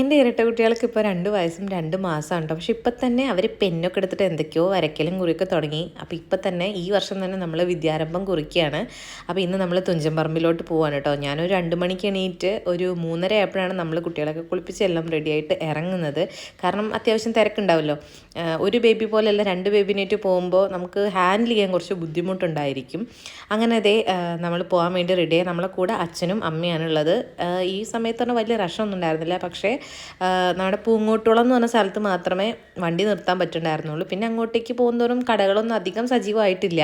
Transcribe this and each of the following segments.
എന്റെ ഇരട്ട കുട്ടികൾക്ക് ഇപ്പോൾ രണ്ട് വയസ്സും രണ്ട് മാസം കേട്ടോ പക്ഷെ ഇപ്പം തന്നെ അവർ പെന്നൊക്കെ എടുത്തിട്ട് എന്തൊക്കെയോ വരയ്ക്കലും കുറിയൊക്കെ തുടങ്ങി. അപ്പോൾ ഇപ്പം തന്നെ ഈ വർഷം തന്നെ നമ്മൾ വിദ്യാരംഭം കുറിക്കുകയാണ് അപ്പോൾ ഇന്ന് നമ്മൾ തുഞ്ചൻപറമ്പിലോട്ട് പോവാണ് കേട്ടോ ഞാനൊരു രണ്ട് മണിക്ക് എണീറ്റ് ഒരു മൂന്നര ആയപ്പോഴാണ് നമ്മൾ കുട്ടികളൊക്കെ കുളിപ്പിച്ച് എല്ലാം റെഡിയായിട്ട് ഇറങ്ങുന്നത്. കാരണം അത്യാവശ്യം തിരക്കുണ്ടാവുമല്ലോ ആ, ഒരു ബേബി പോലെയല്ല രണ്ട് ബേബിനായിട്ട് പോകുമ്പോൾ നമുക്ക് ഹാൻഡിൽ ചെയ്യാൻ കുറച്ച് ബുദ്ധിമുട്ടുണ്ടായിരിക്കും. അങ്ങനെ അതേ നമ്മൾ പോകാൻ വേണ്ടി റെഡിയായി നമ്മളെ കൂടെ അച്ഛനും അമ്മയാണുള്ളത് ഈ സമയത്തൊന്നും വലിയ റഷൊന്നും ഉണ്ടായിരുന്നില്ല. പക്ഷേ നമ്മുടെ പൂങ്ങോട്ടുളം എന്ന് പറഞ്ഞ സ്ഥലത്ത് മാത്രമേ വണ്ടി നിർത്താൻ പറ്റുണ്ടായിരുന്നുള്ളൂ. പിന്നെ അങ്ങോട്ടേക്ക് പോകുന്നതോറും കടകളൊന്നും അധികം സജീവമായിട്ടില്ല.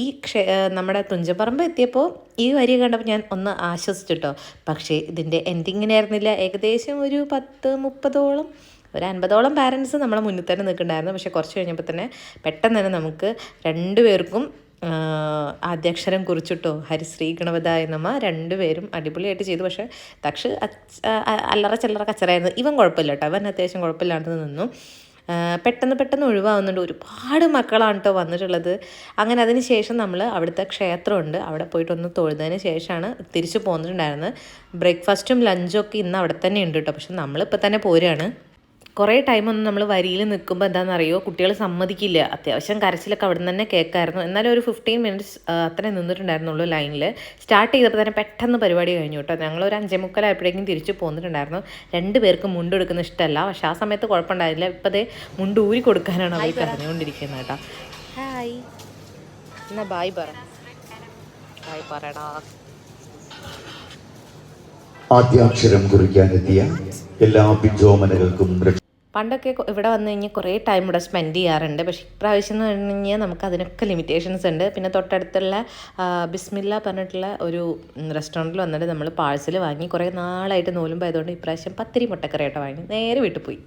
ഈ ക്ഷേ നമ്മുടെ തുഞ്ചപ്പറമ്പ് എത്തിയപ്പോൾ ഈ വരി കണ്ടപ്പോൾ ഞാൻ ഒന്ന് ആശ്വസിച്ചിട്ടോ. പക്ഷേ ഇതിന്റെ എൻഡിങ്ങിനായിരുന്നില്ല ഏകദേശം ഒരു പത്ത് മുപ്പതോളം ഒരു അൻപതോളം പാരൻസ് നമ്മളെ മുന്നിൽ തന്നെ നിൽക്കുന്നുണ്ടായിരുന്നു പക്ഷേ കുറച്ച് കഴിഞ്ഞപ്പോൾ തന്നെ പെട്ടെന്ന് തന്നെ നമുക്ക് രണ്ടുപേർക്കും ആദ്യാക്ഷരം കുറിച്ചിട്ടോ ഹരിശ്രീ ഗണപതായ നമ്മ രണ്ടുപേരും അടിപൊളിയായിട്ട് ചെയ്തു. പക്ഷേ തക്ഷ് അല്ലറ ചില്ലറ കച്ചറായിരുന്നു ഇവൻ കുഴപ്പമില്ല കേട്ടോ അവൻ അത്യാവശ്യം കുഴപ്പമില്ലാണ്ട് നിന്നു. പെട്ടെന്ന് പെട്ടെന്ന് ഒഴിവാകുന്നുണ്ട് ഒരുപാട് മക്കളാണ് കേട്ടോ വന്നിട്ടുള്ളത്. അങ്ങനെ അതിന് ശേഷം നമ്മൾ അവിടുത്തെ ക്ഷേത്രമുണ്ട്. അവിടെ പോയിട്ട് ഒന്ന് തൊഴുന്നതിന് ശേഷമാണ് തിരിച്ചു പോന്നിട്ടുണ്ടായിരുന്നത്. ബ്രേക്ക്ഫാസ്റ്റും ലഞ്ചും ഒക്കെ ഇന്ന് അവിടെ തന്നെ ഉണ്ട് കേട്ടോ പക്ഷെ നമ്മളിപ്പോൾ തന്നെ പോരുകയാണ് കുറേ ടൈമൊന്നും നമ്മൾ വരിയിൽ നിൽക്കുമ്പോൾ എന്താണെന്നറിയോ? കുട്ടികൾ സമ്മതിക്കില്ല. അത്യാവശ്യം കരച്ചിലൊക്കെ അവിടെ നിന്ന് തന്നെ കേൾക്കായിരുന്നു. എന്നാലും ഒരു ഫിഫ്റ്റീൻ മിനിറ്റ്സ് അത്രേ നിന്നിട്ടുണ്ടായിരുന്നുള്ളൂ ലൈനിൽ സ്റ്റാർട്ട് ചെയ്തപ്പോൾ തന്നെ പെട്ടെന്ന് പരിപാടി കഴിഞ്ഞു കേട്ടോ. ഞങ്ങൾ ഒരു അഞ്ചേ മുക്കാലായപ്പോഴേക്കും തിരിച്ച് പോന്നിട്ടുണ്ടായിരുന്നു. രണ്ട് പേർക്ക് മുണ്ട് എടുക്കുന്ന ഇഷ്ടമല്ല പക്ഷെ ആ സമയത്ത് കുഴപ്പമുണ്ടായില്ല ഇപ്പം അതേ മുണ്ട് ഊരി കൊടുക്കാനാണ് അവർ പറഞ്ഞുകൊണ്ടിരിക്കുന്നത് കേട്ടോ. ഹായ് എന്നാ ബായ് പറ. ബായ് പറയടാ. ആദ്യാക്ഷരം കുറിക്കാനെത്തിയ എല്ലാ പിഞ്ചോമനകൾക്കും പണ്ടൊക്കെ ഇവിടെ വന്നു കഴിഞ്ഞാൽ കുറേ ടൈം ഇവിടെ സ്പെൻഡ് ചെയ്യാറുണ്ട്. പക്ഷേ ഇപ്രാവശ്യം എന്ന് പറഞ്ഞു കഴിഞ്ഞാൽ നമുക്ക് അതിനൊക്കെ ലിമിറ്റേഷൻസ് ഉണ്ട്. പിന്നെ തൊട്ടടുത്തുള്ള ബിസ്മില്ല പറഞ്ഞിട്ടുള്ള ഒരു റെസ്റ്റോറന്റിൽ വന്നിട്ട് നമ്മൾ പാഴ്സൽ വാങ്ങി കുറേ നാളായിട്ട് നൂലും പോയതുകൊണ്ട് ഇപ്രാവശ്യം പത്തിരി മുട്ടക്കറിയായിട്ട് വാങ്ങി. നേരെ വീട്ടിൽ പോയി.